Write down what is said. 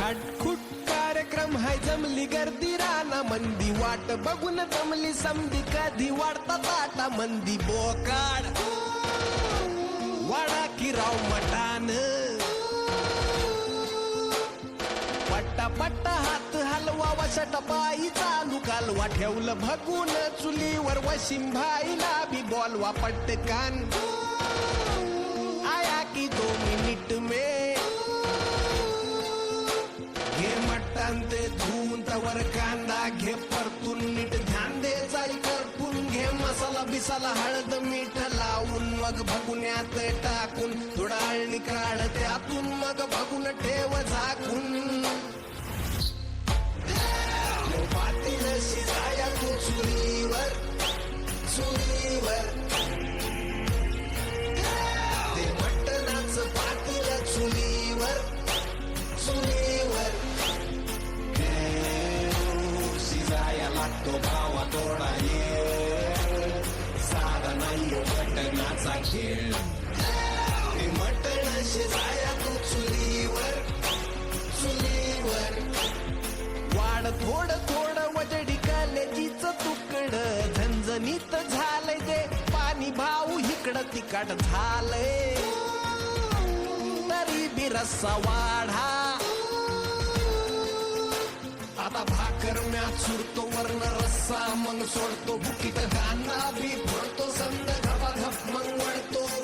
खाटखुट कार्यक्रम हाय जमली गर्दी राना मंदी वाट. बघून जमली समधी कधी वाढता ताटा मंदी बोकाड. वाडा की राव मटान. पट्टा पट्टा हात हलवा वशट पायी चालू. कालवा ठेवलं भगून चुलीवर वशिंभाईला बी बोलवा पटकान. मटण ते धुवून तवर कांदा घे परतून नीट ध्यान दे जाई करपून घे. मसाला बिसाला हळद मीठ लावून मग भगुन्यात टाकून. थोडा अळणी काढ त्यातून मग भगून ठेव झाकून. शिजाया भावा थोडा ये साधा नाही मटणाचा खेळ ते मटण शिजाया तू चुलीवर चुलीवर वाढ थोडं थोडं वजडी कलेजीच तुकड. झणझणीत झालंय ते. पाणी भाऊ इकडं तिकड झालंय. तरी बी रस्सा वाढा. आता भाकर म्यात सुरतो वर्ण रस्सा मग सोडतो. बुकीत गाणा बी भरतो संद घपाघप मग वळतो.